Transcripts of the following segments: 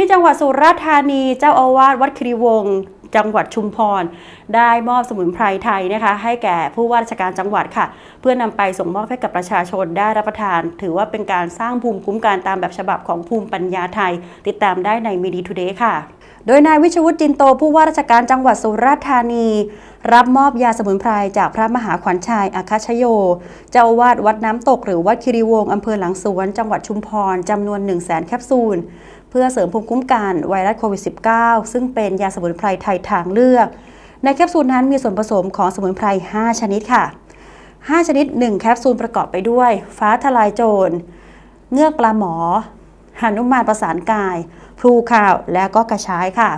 ที่จังหวัดสุราษฎร์ธานีเจ้าอาวาสวัดครีวงศ์จังหวัดชุมพร ได้มอบสมุนไพรไทยนะคะ ให้แก่ผู้ว่าราชการจังหวัดค่ะ เพื่อนำไปส่งมอบให้กับประชาชนได้รับประทาน ถือว่าเป็นการสร้างภูมิคุ้มกันตามแบบฉบับของภูมิปัญญาไทย ติดตามได้ในมีดีทูเดย์ค่ะ โดยนายวิชวุฒิจินโตผู้ว่าราชการจังหวัดสุราษฎร์ธานี รับมอบยาสมุนไพรจากพระมหาขวัญชัยอาคาชโย เจ้าอาวาดวัดน้ำตกหรือวัดคิริวงศ์อำเภอหลังสวน จังหวัดชุมพรจำนวน1 0 0 0 0แสนแคปซูล เพื่อเสริมภูมิคุ้มกันไวรัสโควิด -19 ซึ่งเป็นยาสมุนไพรไทยทางเลือก ในแคปซูลนั้นมีส่วนผสมของสมุนไพร 5 ชนิดค่ะ 5 ชนิด 1 แคปซูลประกอบไปด้วย ฟ้าทลายโจร เงือกปลาหมอหนุมานประสานกาย พลูข่าวและก็กระชายค่ะ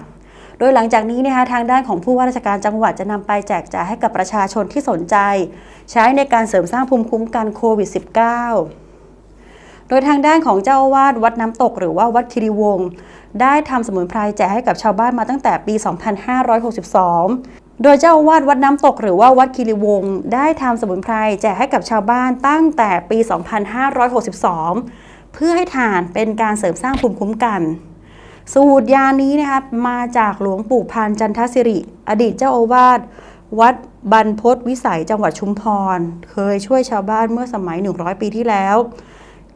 โดยหลังจากนี้นะคะทางด้านของผู้ว่าราชการจังหวัดจะนำไปแจกจ่ายให้กับประชาชนที่สนใจ ใช้ในการเสริมสร้างภูมิคุ้มกันโควิด -19 โดยทางด้านของเจ้าวาสวัดน้ำตก หรือว่าวัดคิริวงศ์ได้ทำสมุนไพรแจกให้กับชาวบ้านมาตั้งแต่ปี 2562 โดยเจ้าวาสวัดน้ำตก หรือว่าวัดคิริวงศ์ได้ทำสมุนไพรแจกให้กับชาวบ้านตั้งแต่ปี 2562 เพื่อให้ทานเป็นการเสริมสร้างภูมิคุ้มกันสูตรยานี้นะคะมาจากหลวงปู่พันจันทศิริ อดีตเจ้าอาวาสวัดบรรพตวิสัยจังหวัดชุมพร เคยช่วยชาวบ้านเมื่อสมัย 100 ปีที่แล้ว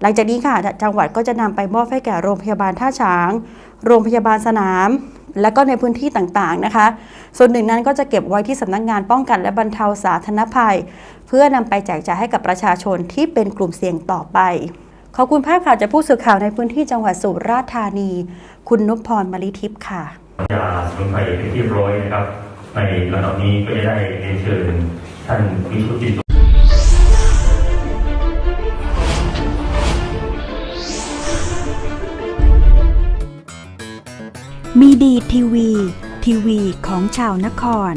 หลังจากนี้ค่ะจังหวัดก็จะนำไปมอบให้แก่โรงพยาบาลท่าช้าง โรงพยาบาลสนาม และก็ในพื้นที่ต่างๆนะคะ ส่วนหนึ่งนั้นก็จะเก็บไว้ที่สำนักงานป้องกันและบรรเทาสาธารณภัย เพื่อนำไปแจกจ่ายให้กับประชาชนที่เป็นกลุ่มเสี่ยงต่อไป ขอบคุณภาพข่าวจากผู้สื่อข่าวในพื้นที่จังหวัดสุราษฎร์ธานี คุณนพพรมาลิทิพย์ค่ะยาสมุนไพรเป็นที่เรียบร้อยนะครับในระดับนี้ก็จะได้เรียนเชิญท่านวิชุจิต มีดีทีวี ทีวีของชาวนคร